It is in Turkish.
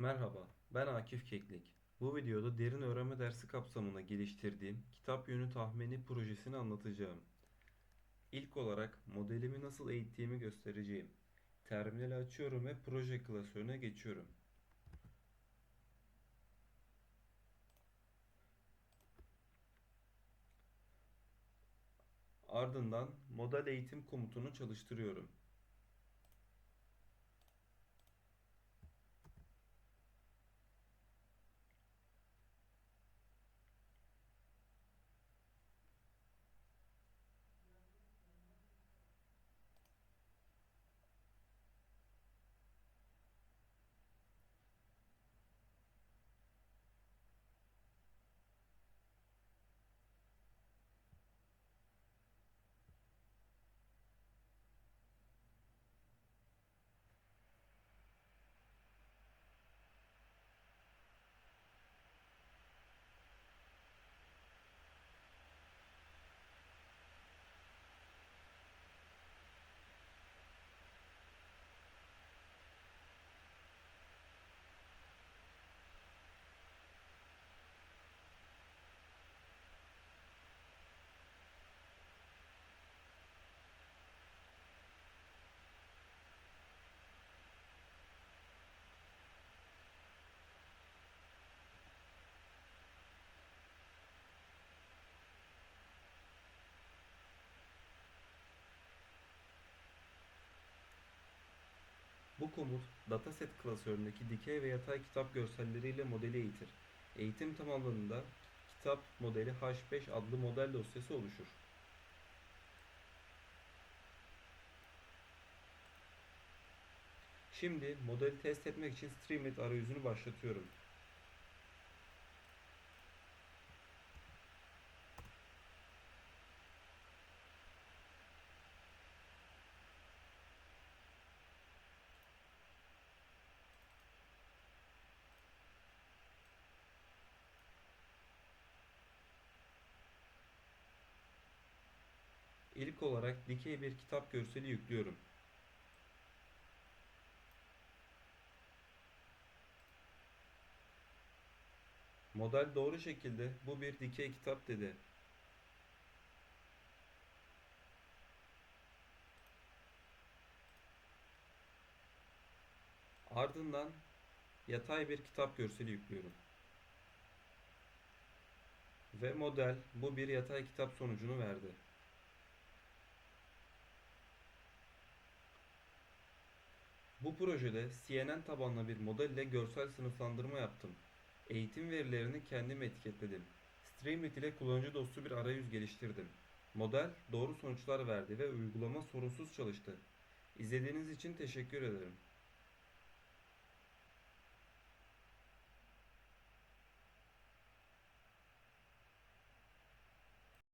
Merhaba, ben Akif Keklik. Bu videoda derin öğrenme dersi kapsamında geliştirdiğim kitap yönü tahmini projesini anlatacağım. İlk olarak modelimi nasıl eğittiğimi göstereceğim. Terminali açıyorum ve proje klasörüne geçiyorum. Ardından model eğitim komutunu çalıştırıyorum. Bu komut dataset klasöründeki dikey ve yatay kitap görselleriyle modeli eğitir. Eğitim tamamlandığında kitap modeli H5 adlı model dosyası oluşur. Şimdi modeli test etmek için Streamlit arayüzünü başlatıyorum. İlk olarak dikey bir kitap görseli yüklüyorum. Model doğru şekilde bu bir dikey kitap dedi. Ardından yatay bir kitap görseli yüklüyorum. Ve model bu bir yatay kitap sonucunu verdi. Bu projede CNN tabanlı bir model ile görsel sınıflandırma yaptım. Eğitim verilerini kendim etiketledim. Streamlit ile kullanıcı dostu bir arayüz geliştirdim. Model doğru sonuçlar verdi ve uygulama sorunsuz çalıştı. İzlediğiniz için teşekkür ederim.